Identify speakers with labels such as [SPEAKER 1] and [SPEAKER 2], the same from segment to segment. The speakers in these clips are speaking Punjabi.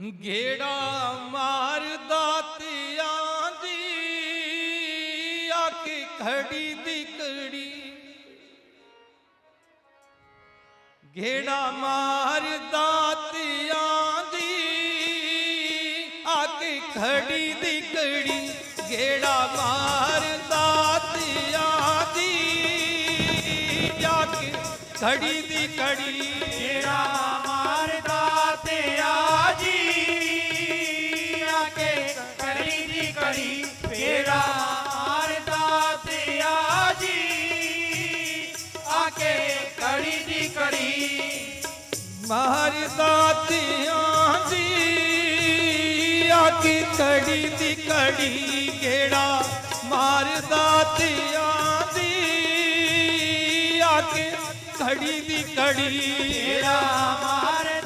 [SPEAKER 1] ਗੇੜਾ ਮਾਰਦਾ ਤਿਆਂ ਦੀ ਆ ਖੜੀ ਦੀ ਕੜੀ ਗੇੜਾ ਮਾਰਦਾ ਤਿਆਂ ਦੀ ਆ ਖੜੀ ਦੀ ਕੜੀ ਗੇੜਾ ਮਾਰਦਾ ਤਿਆਂ ਦੀ ਆ ਖੜੀ ਦੀ ਕੜੀ
[SPEAKER 2] ਤੇਰਾ ਮਾਰਦਾ ਤੇ ਆਜੀ। ਆ ਕੇ ਕੜੀ ਦੀ ਕੜੀ, ਫੇਰਾ ਮਾਰਦਾ ਤੇ ਆਜੀ। ਆ ਕੇ ਕੜੀ ਦੀ ਕੜੀ,
[SPEAKER 1] ਮਾਰਦਾ ਤਿਆਂ ਦੀ ਆ ਕੇ ਕੜੀ ਦੀ ਕੜੀ ਗੇੜਾ ਮਾਰਦਾ ਤਿਆਂ ਦੀ ਆ ਕੇ ਕੜੀ ਦੀ ਕੜੀ
[SPEAKER 2] ਤੇਰਾ ਮਾਰਦਾ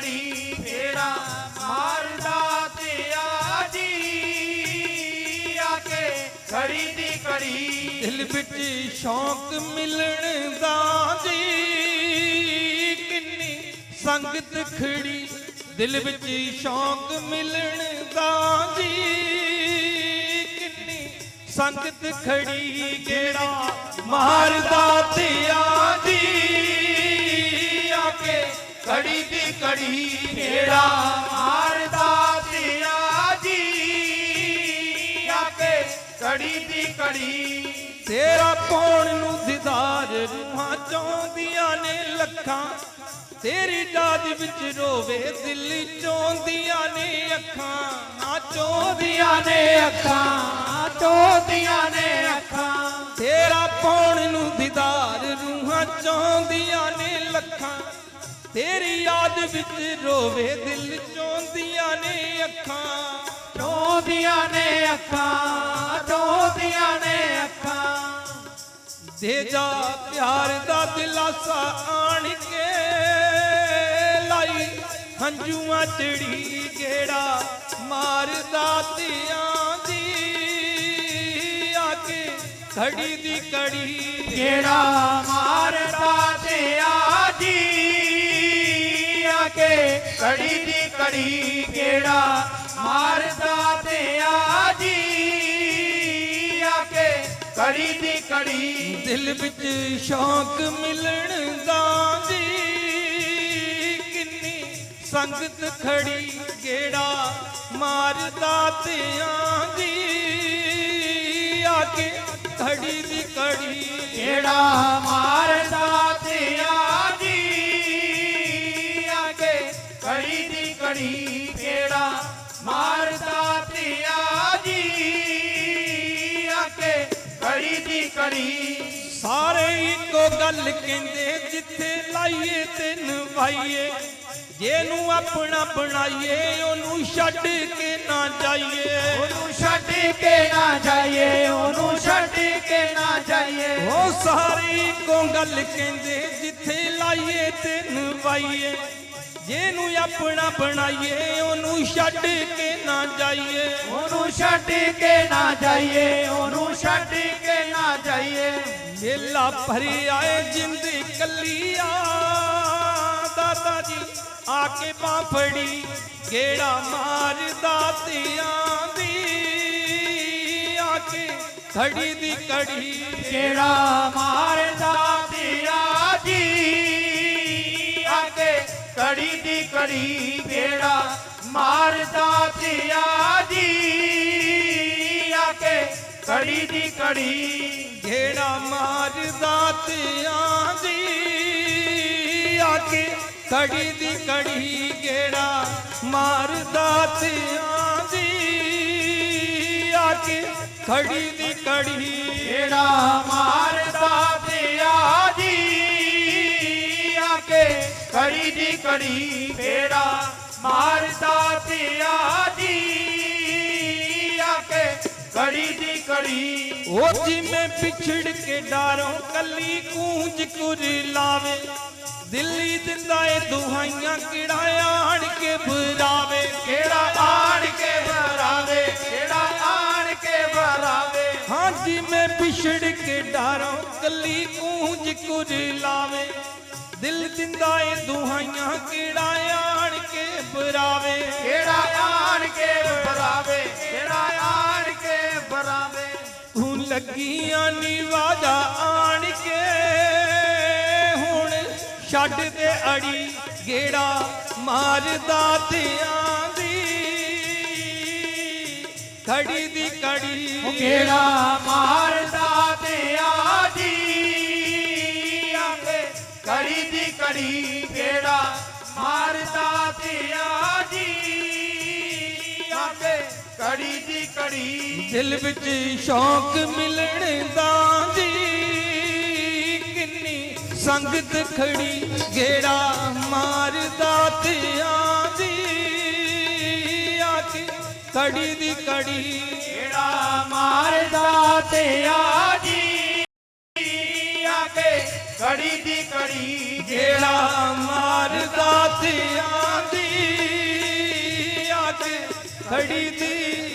[SPEAKER 2] ਕੜੀ ਦੀ ਮਾਰਦਾ ਤੇ ਆਜੀ। ਆ ਕੇ ਕੜੀ ਦੀ ਕੜੀ
[SPEAKER 1] ਦਿਲ ਵਿੱਚ ਸ਼ੌਕ ਮਿਲਣ ਦਾ ਜੀ। ਕਿੰਨੀ ਸੰਗਤ ਖੜੀ, ਦਿਲ ਵਿੱਚ ਸ਼ੌਂਕ ਮਿਲਣ ਦਾ ਜੀ। ਕਿੰਨੀ ਸੰਗਤ ਖੜੀ ਗੇੜਾ ਮਾਰਦਾ ਤੇ ਆਜੀ। ਆ
[SPEAKER 2] ਘੜੀ ਦੀ ਘੜੀ ਤੇਰਾ ਮਾਰਦਾ ਤੇ ਆਜੀ ਆ ਕੇ ਕੜੀ ਦੀ ਘੜੀ
[SPEAKER 1] ਤੇਰਾ ਪਾਉਣ ਨੂੰ ਦੀਦਾਰ ਰੂਹਾਂ ਚਾਹੁੰਦੀਆਂ ਨੇ ਲੱਖਾਂ ਤੇਰੀ ਯਾਦ ਵਿੱਚ ਰੋਵੇ ਦਿਲ ਚੋਂਦੀਆਂ ਨੇ ਅੱਖਾਂ। ਨਾ ਚਾਹੁੰਦੀਆਂ
[SPEAKER 2] ਨੇ ਅੱਖਾਂ ਚੋਦੀਆਂ ਨੇ ਅੱਖਾਂ।
[SPEAKER 1] ਤੇਰਾ ਪਾਉਣ ਨੂੰ ਦੀਦਾਰ ਰੂਹਾਂ ਚਾਹੁੰਦੀਆਂ ਨੇ ਲੱਖਾਂ ਤੇਰੀ ਯਾਦ ਵਿੱਚ ਰੋਵੇ ਦਿਲ ਚਾਹੁੰਦੀਆਂ ਨੇ ਅੱਖਾਂ।
[SPEAKER 2] ਚੋਦੀਆਂ ਨੇ ਅੱਖਾਂ ਚੋਦੀਆਂ ਨੇ ਅੱਖਾਂ।
[SPEAKER 1] ਦੇ ਜਾ ਪਿਆਰ ਦਾ ਦਿਲਾਸਾ ਆਣ ਕੇ ਲਾਈ ਹੰਝੂਆਂ ਚੜੀ ਗੇੜਾ ਮਾਰਦਾ ਧੀਆਂ ਦੀ ਆ ਕੇ ਘੜੀ ਦੀ ਕੜੀ
[SPEAKER 2] ਕਿਹੜਾ ਮਾਰਦਾ ਤੇ ਆਜੀ ਆ ਕੇ ਕੜੀ ਦੀ ਕੜੀ ਕਿਹੜਾ ਮਾਰਦਾ ਤੇ ਆਜੀ? ਆ ਕੇ ਕੜੀ ਦੀ ਕੜੀ
[SPEAKER 1] ਦਿਲ ਵਿੱਚ ਸ਼ੌਂਕ ਮਿਲਣ ਦਾ ਜੀ ਕਿੰਨੀ ਸੰਗਤ ਖੜੀ ਗੇੜਾ ਮਾਰਦਾ ਧੀਆਂ ਦੀ ਆ ਕੇ ਘੜੀ ਦੀ ਕੜੀ
[SPEAKER 2] ਕਿਹੜਾ ਮਾਰਦਾ ਕੜੀ
[SPEAKER 1] ਸਾਰੇ ਇੱਕੋ ਗੱਲ ਕਹਿੰਦੇ ਜਿੱਥੇ ਲਾਈਏ ਤੇ ਨਵਾਈਏ ਜਿਹਨੂੰ ਆਪਣਾ ਬਣਾਈਏ ਉਹਨੂੰ ਛੱਡ ਕੇ ਨਾ ਜਾਈਏ।
[SPEAKER 2] ਉਹਨੂੰ ਛੱਡ ਕੇ ਨਾ ਜਾਈਏ ਉਹਨੂੰ ਛੱਡ ਕੇ ਨਾ ਜਾਈਏ।
[SPEAKER 1] ਉਹ ਸਾਰੀ ਕੋ ਗੱਲ ਕਹਿੰਦੇ ਜਿੱਥੇ ਲਾਈਏ ਤੇ ਨਵਾਈਏ ਜਿਹਨੂੰ ਆਪਣਾ ਬਣਾਈਏ ਉਹਨੂੰ ਛੱਡ ਕੇ ਨਾ ਜਾਈਏ।
[SPEAKER 2] ਉਹਨੂੰ ਛੱਡ ਕੇ ਨਾ ਜਾਈਏ ਉਹਨੂੰ ਛੱਡ ਕੇ ਨਾ ਜਾਈਏ।
[SPEAKER 1] ਮੇਲਾ ਭਰੀ ਆਏ ਜਿੰਦ ਕੱਲੀਆ ਦਾਦਾ ਜੀ ਆ ਕੇ ਬਾਂਹ ਫੜੀ ਗੇੜਾ ਮਾਰਦਾ ਧੀਆਂ ਦੀ। ਆ ਕੇ ਖੜੀ ਦੀ ਕੜੀ
[SPEAKER 2] ਕਿਹੜਾ ਮਾਰਦਾ ਤੇਰਾ ਜੀ ਆ ਕੇ ਕੜੀ ਦੀ ਕੜੀ ਕਿਹੜਾ ਮਾਰਦਾ ਤੇਰਾ ਜੀ ਘੜੀ ਦੀ ਘੜੀ
[SPEAKER 1] ਗੇੜਾ ਮਾਰਦਾ ਧੀਆਂ ਦੀ ਆ ਘੜੀ ਦੀ ਘੜੀ ਗੇੜਾ ਮਾਰਦਾ ਧੀਆਂ ਦੀ ਆ ਕੇ ਦੀ ਘੜੀ
[SPEAKER 2] ਕਿਹੜਾ ਮਾਰਦਾ ਤੇਰਾ ਜੀ ਆ ਕੇ ਦੀ ਘੜੀ ਕਿਹੜਾ ਮਾਰਦਾ ਤੇਰਾ ਜੀ ਕੜੀ ਦੀ ਕੜੀ
[SPEAKER 1] ਉਹ ਜਿਵੇਂ ਵਿਛੜ ਕੇ ਡਾਰੋਂ ਕੱਲੀ ਕੂੰਜ ਕੁਰ ਲਾਵੇ। ਦਿੱਲੀ ਦਿੰਦਾ ਏ ਦੁਹਾਈਆਂ ਕਿਹੜਾ ਆਣ ਕੇ ਬੁਰਾਵੇ
[SPEAKER 2] ਕਿਹੜਾ ਆਣ ਕੇ ਬਰਾਵੇ ਕਿਹੜਾ ਆਣ ਕੇ ਬਰਾਵੇ
[SPEAKER 1] ਹਾਂ ਜਿਵੇਂ ਵਿਛੜ ਕੇ ਡਾਰੋਂ ਕੱਲੀ ਕੂੰਜ ਕੁਰ ਲਾਵੇ। ਦਿਲ ਦਿੰਦਾ ਏ ਦੁਹਾਈਆਂ ਕਿਹੜਾ ਆਣ ਕੇ ਬਰਾਵੇ
[SPEAKER 2] ਕਿਹੜਾ ਆਣ ਕੇ ਬਰਾਵੇ ਕਿਹੜਾ ਕੇ ਬਰਾਵੇ
[SPEAKER 1] ਤੂੰ ਲੱਗੀਆਂ ਨੀ ਵਾਜਾ ਆਣ ਕੇ। ਹੁਣ ਛੱਡ ਦੇ ਅੜੀ ਗੇੜਾ ਮਾਰਦਾ ਤੇ ਦੀ। ਘੜੀ ਦੀ ਘੜੀ
[SPEAKER 2] ਗੇੜਾ ਮਾਰਦਾ ਤੇ ਆਜੀ ਆਵੇ ਕੜੀ ਦੀ ਕੜੀ ਗੇੜਾ ਮਾਰਦਾ ਤੇ ਆਜੀ ਕੜੀ ਦੀ ਕੜੀ।
[SPEAKER 1] ਦਿਲ ਵਿੱਚ ਸ਼ੌਕ ਮਿਲਣ ਦਾ ਜੀ। ਕਿੰਨੀ ਸੰਗਤ ਖੜੀ ਗੇੜਾ ਮਾਰਦਾ ਤੇ ਆਂਦੀ ਆ ਕੇ ਕੜੀ ਦੀ ਕੜੀ।
[SPEAKER 2] ਕਿਹੜਾ ਮਾਰਦਾ ਤੇ ਆਜੀ ਆਵੇ ਕੜੀ ਦੀ ਕੜੀ।
[SPEAKER 1] ਗੇੜਾ ਮਾਰਦਾ ਤੇ ਆਂਦੀ ਆ ਕੇ ਖੜੀ ਦੀ ਖੜੀ